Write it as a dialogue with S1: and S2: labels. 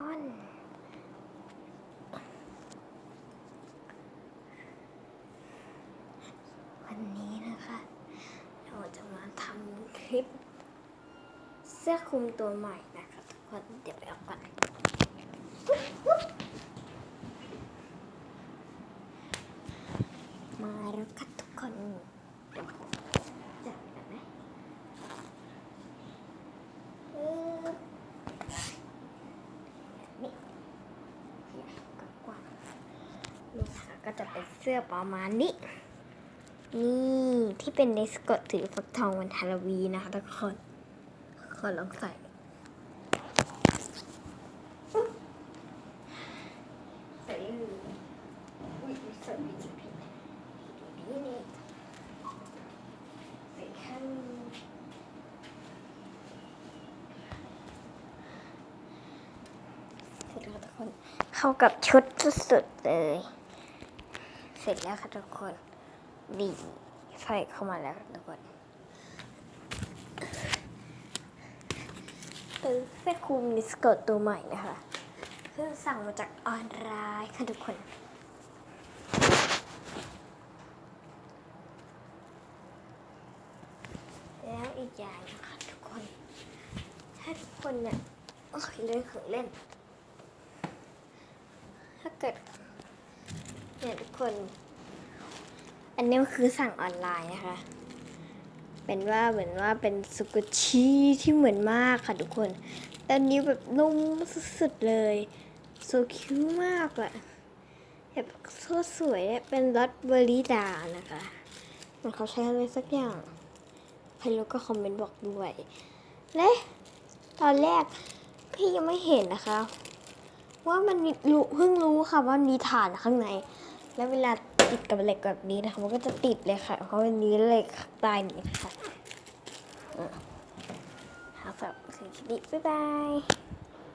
S1: อนวันนี้นะคะ เราจะมาทำคลิป เสื้อคลุมตัวใหม่นะคะทุกคนเดี๋ยวไปเอาก่อนมาแล้วค่ะทุกคนเดี๋ยวจับกันนะเออนี่เดี๋ยวกว้างๆ นี่ค่ะก็จะเป็นเสื้อประมาณนี้ นี่ที่เป็นเนสกดถือฟักทองวันฮาโลวีนนะคะทุกคนขอลองใส่ใส่เลยอุ้ยใส่ผิดใส่ผิดนี่นี่ใส่ข้างเสร็จแล้วทุกคนเข้ากับชุดสุดๆเลย เสร็จแล้วค่ะทุกคนดีใส่เข้ามาแล้วทุกคนเป็นเสื้อคลุมนิสเกิร์ตตัวใหม่นะคะเพิ่งสั่งมาจากออนไลน์ค่ะทุกคนแล้วอีกอย่างนะคะทุกคน ถ้าทุกคนเนี่ยโอ้ยเล่นของเล่น ถ้าเกิด เนี่ยทุกคน อันนี้คือสั่งออนไลน์นะคะ เป็นว่าเหมือนว่าเป็นสกุชีที่เหมือนมากค่ะทุกคนต่อันนี้แบบนุ่มสุดๆเลยโซคิวมากอะแบบโซสวยอะเป็นรสเบอร์รี่ดานะคะมันเขาใช้อะไรสักอย่างใครรู้ก็คอมเมนต์บอกด้วย และตอนแรกพี่ยังไม่เห็นนะคะ ว่ามันมีรู้เพิ่งรู้ค่ะว่ามีฐานข้างใน แล้วเวลาติดกับเหล็กแบบนี้นะคะมันก็จะติดเลยค่ะ เพราะวันนี้เหล็กตายนี้ค่ะอืมหาสับสิ่งที่ดีบ๊ายบาย